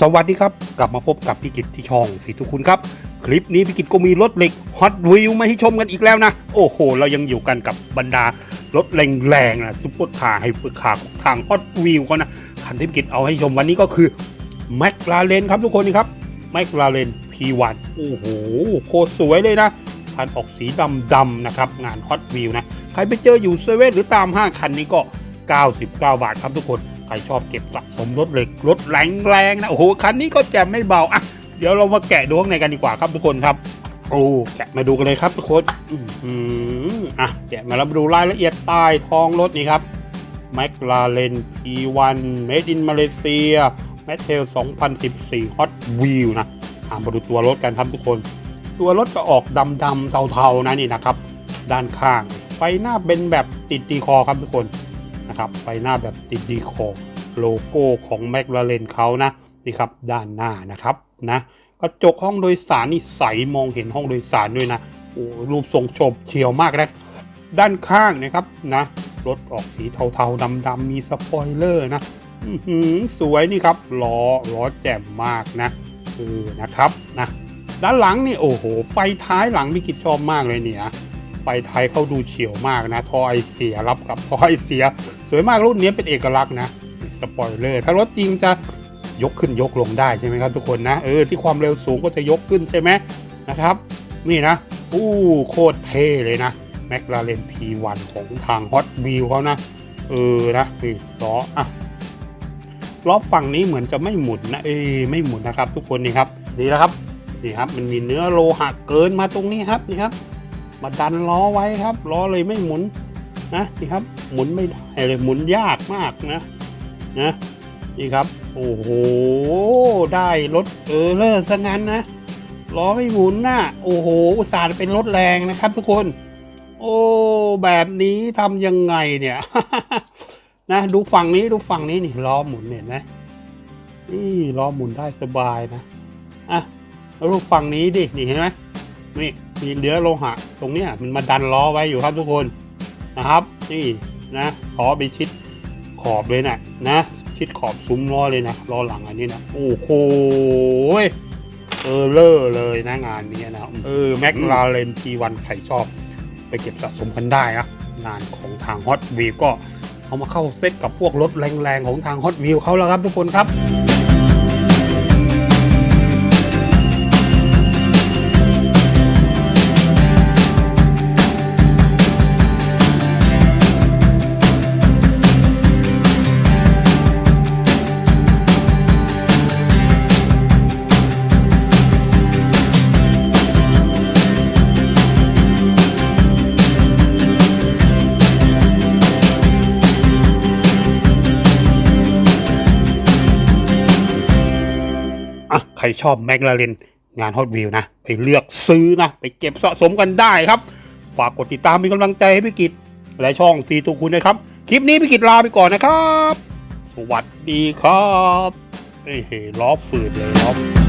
สวัสดีครับ กลับมาพบกับพี่กิตที่ช่องสีทุกคุณครับ คลิปนี้พี่กิตก็มีรถเหล็กฮอตวิวมาให้ชมกันอีกแล้วนะ โอ้โห เรายังอยู่กันกับบรรดารถแรงๆนะซุปเปอร์คาร์ไฮเปอร์คาร์ของทางฮอตวิวเขานะคันที่พี่กิตเอาให้ชมวันนี้ก็คือแมคลาเรนครับทุกคนนี่ครับแมคลาเรน P1 โอ้โหโคตรสวยเลยนะคันออกสีดำๆนะครับงานฮอตวิวนะใครไปเจออยู่เซเว่นหรือตามห้างคันนี้ก็ 99 บาทครับทุกคน ใครชอบเก็บสะสมรถเหล็กรถแรงๆนะโอ้โหคันนี้ก็แจ่มไม่เบาอะเดี๋ยวเรามาแกะดูข้างในกันดีกว่าครับทุกคนครับโอ้แกะมาดูกันเลยครับทุกคนอืออะแกะมาแล้วมาดูรายละเอียดใต้ท้องรถนี่ครับ McLaren P1 Made in Malaysia m a t e l 2014 Hot Wheel นะอ่ามาดูตัวรถกันครับทุกคน ตัวรถก็ออกดำๆเทาๆนะนี่นะครับ ด้านข้าง ไฟหน้าเป็นแบบติดดีคอครับทุกคน นะครับไฟหน้าแบบติดดีคอโลโก้ของแม l ลาเรนเขานะนี่ครับด้านหน้านะครับนะกระจกห้องโดยสารนี่ใสมองเห็นห้องโดยสารด้วยนะโอ้รูปทรงโฉบเฉียวมากนะด้านข้างนะครับนะรถออกสีเทาๆดำๆมีสปอยเลอร์นะสวยนี่ครับล้อล้อแจ่มมากนะเออนะครับนะด้านหลังนี่โอ้โหไฟท้ายหลังพี่กิจชอบมากเลยเนี่ย ไฟไทยเขาดูเฉียวมากนะท่อไอเสียรับกับท่อไอเสีย สวยมากรุ่นนี้เป็นเอกลักษณ์นะสปอยเลอร์ถ้ารถจริงจะยกขึ้นยกลงได้ใช่ไหมครับทุกคนนะเออที่ความเร็วสูงก็จะยกขึ้นใช่ไหมนะครับ นี่นะอู้โคตรเท่เลยนะแม l ลาเรน P1 ของทาง Hot Wheel เขานะเออนะนี่ล้ออะล้อฝั่งนี้เหมือนจะไม่หมุนนะเอ้ไม่หมุนนะครับ ทุกคนนี่ครับนี่นะครับนี่ครับมันมีเนื้อโลหะเกินมาตรงนี้ครับนี่ครับ มาดันล้อไว้ครับล้อเลยไม่หมุนนะนี่ครับหมุนไม่ได้เลยหมุนยากมากนะนะนี่ครับโอ้โหได้รถเออเลอร์ซะงั้นนะล้อไม่หมุนนะโอ้โหอุตส่าห์เป็นรถแรงนะครับ ทุกคน โอ้แบบนี้ทำยังไงเนี่ยนะดูฝั่งนี้ดูฝั่งนี้นี่ล้อหมุนเห็นไหมนี่ล้อหมุนได้สบายนะอะแล้วดูฝั่งนี้ดินี่เห็นไหมนี่ มีเหลือโลหะ ตรงเนี้ยมันมาดันล้อไว้อยู่ครับทุกคนนะครับ นี่นะล้อไปชิดขอบเลยนะนะ ชิดขอบซุ้มล้อเลยนะล้อหลังอันนี้นะโอ้โหเออเลอร์เลยนะงานนี้นะเออแม็กลาเรนทีวันใครชอบ ไปเก็บสะสมกันได้นะงานของทางฮอตวีก็เอามาเข้าเซตกับพวกรถแรงๆของทางฮอตวิวเขาแล้วครับทุกคนครับ รชอบแม l ลาเรนงานฮอตวิวนะ ไปเลือกซื้อนะ ไปเก็บสะสมกันได้ครับ ฝากกดติดตามเป็นกำลังใจให้พี่กิจและช่องซีตูคุณนะครับ คลิปนี้พี่กิจลาไปก่อนนะครับ สวัสดีครับเฮ้ยล้อฝืดเลยล้อ